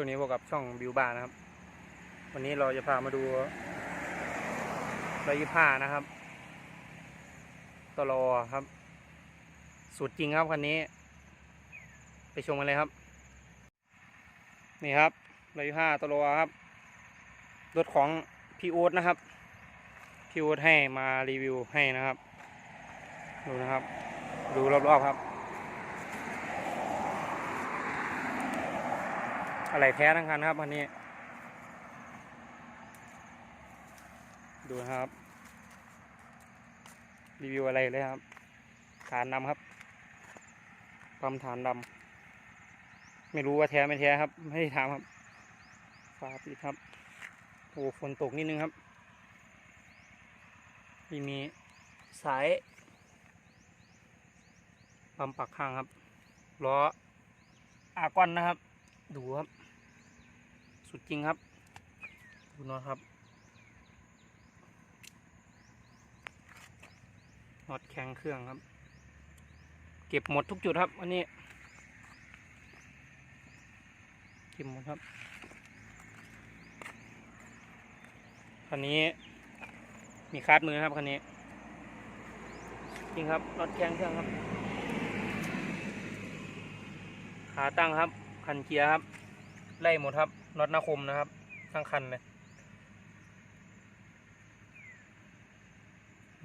ช่วงนี้พบกับช่องบิวบาร์นะครับ วันนี้เราจะพามาดูรอยยี่ห้านะครับตลอครับ สุดจริงครับคันนี้ ไปชมกันเลยครับ นี่ครับรอยยี่ห้าตลอครับรถของพี่โอูดนะครับพี่โอูดให้มารีวิวให้นะครับ ดูนะครับ ดูรอบๆครับ อะไรแท้ทั้งคันครับคันนี้ ดูครับ รีวิวอะไรเลยครับ ฐานดำครับปั๊มฐานดำไม่รู้ว่าแท้ไม่แท้ครับ ไม่ได้ถามครับฝาปิดครับโอ้ฝนตกนิดนึงครับมีมีสายปั๊มปักข้างครับล้ออากอนนะครับ ดูครับ สุดจริงครับ ดูน็อครับ น็อตแข็งเครื่องครับ เก็บหมดทุกจุดครับอันนี้ เก็บหมดครับคันนี้ มีคาดมือครับคันนี้ จริงครับน็อตแข็งเครื่องครับขาตั้งครับคันเกียร์ครับ ไล่หมดครับน็อตนาคมนะครับทั้งคันเลย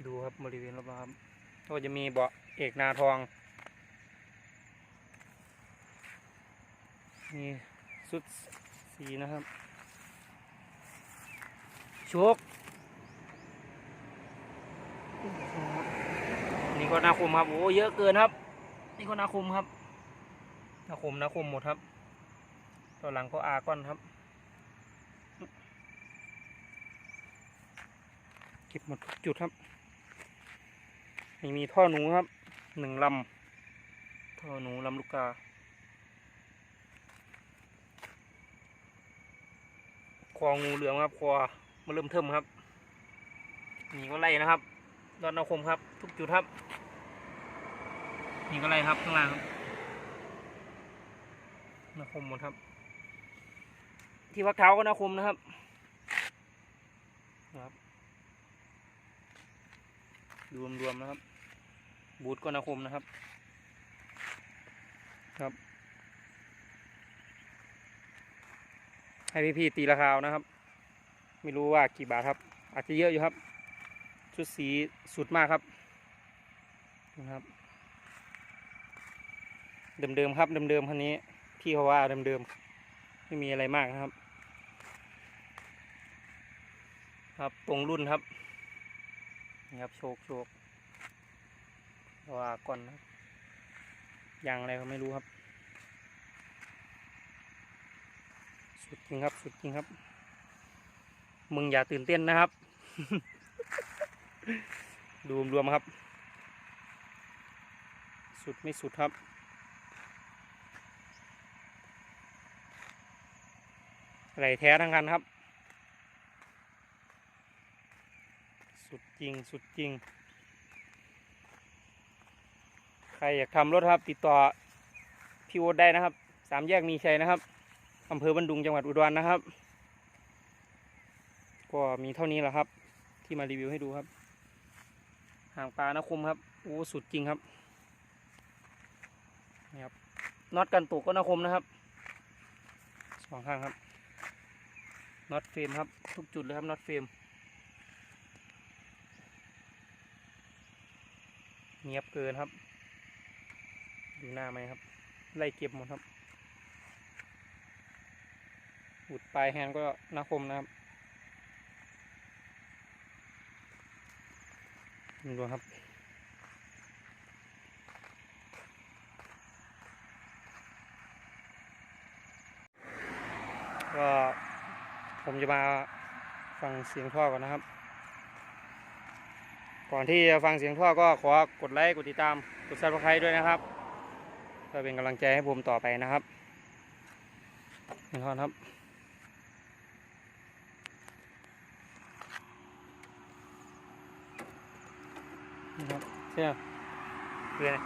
ดูครับบริเวณรอบๆครับก็จะมีเบาะเอกนาทอง มีสุดสีนะครับโชกนี่ก็นาคมครับโอ้เยอะเกินครับ นี่ก็นาคมครับ นาคมนาคมหมดครับ ตัวหลังก็อาก้อนครับ เก็บหมดทุกจุดครับนี่มีท่อหนูครับหนึ่งลำท่อหนูลำลูกกาคองูเหลืองครับคอมาเริ่มเทิมครับนี่ก็ไล่นะครับดอนนาคมครับ ทุกจุดครับนี่ก็ไล่ครับข้างล่างครับนาคมหมดครับ ที่พักเท้าก็นาคมนะครับครับรวมรวมๆนะครับ บูทก็นาคมนะครับ ครับ ให้พี่พี่ๆตีราคานะครับ ไม่รู้ว่ากี่บาทครับ อาจจะเยอะอยู่ครับ ชุดสีสุดมากครับนะครับ เดิมๆครับเดิมๆคันนี้ พี่เขาว่าเดิมๆไม่มีอะไรมากนะครับ ครับตรงรุ่นครับนี่ครับโชคโชคว่าก่อนนะครับยางอะไรก็ไม่รู้ครับ สุดจริงครับ สุดจริงครับ มึงอย่าตื่นเต้นนะครับ ดูรวมๆครับ สุดไม่สุดครับอะไรแท้ทั้งกันครับ สุดจ ริงสุดจริง ใครอยากทำรถครับ ติดต่อพี่โอ๊ตได้นะครับ สามแยกมีชัยนะครับอำเภอบันดุงจังหวัดอุดรนะครับ ก็มีเท่านี้แหละครับ ที่มารีวิวให้ดูครับหางปลานะคมครับโอ้สุดจริงครับนี่ครับน็อตกันตกก็นะคมนะครับสองข้างครับน็อตเฟรมครับ ทุกจุดเลยครับน็อตเฟรม เงียบเกินครับ ดูหน้าไหมครับ ไล่เก็บหมดครับอุดปลายแฮนก็นาคมนะครับดูครับก็ผมจะมาฟังเสียงท่อก่อนนะครับ ก่อนที่จะฟังเสียงท่อก็ขอกดไลค์กดติดตามกดซับสไครต์ด้วยนะครับเพื่อเป็นกำลังใจให้ผมต่อไปนะครับนี่ครับนี่ครับเชื่อเพื่อน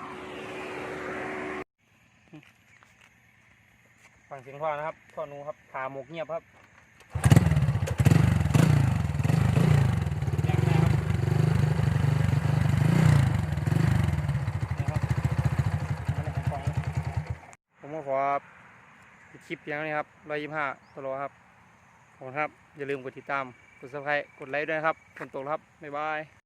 ฟังเสียงพ่อนะครับพ่อหนูครับขาหมกเงียบครับแยกได้ครับนี่ครับอันนี้ของฟองผมก็ขอปิ ดคลิปเพียงนี้ครับร้อยยี่ห้าตัวโลครับขอบคุณครับ อย่าลืมกดติดตาม กดซับสไครต์กดไลค์ด้วยนะครับฝนตกครับ บ๊ายบาย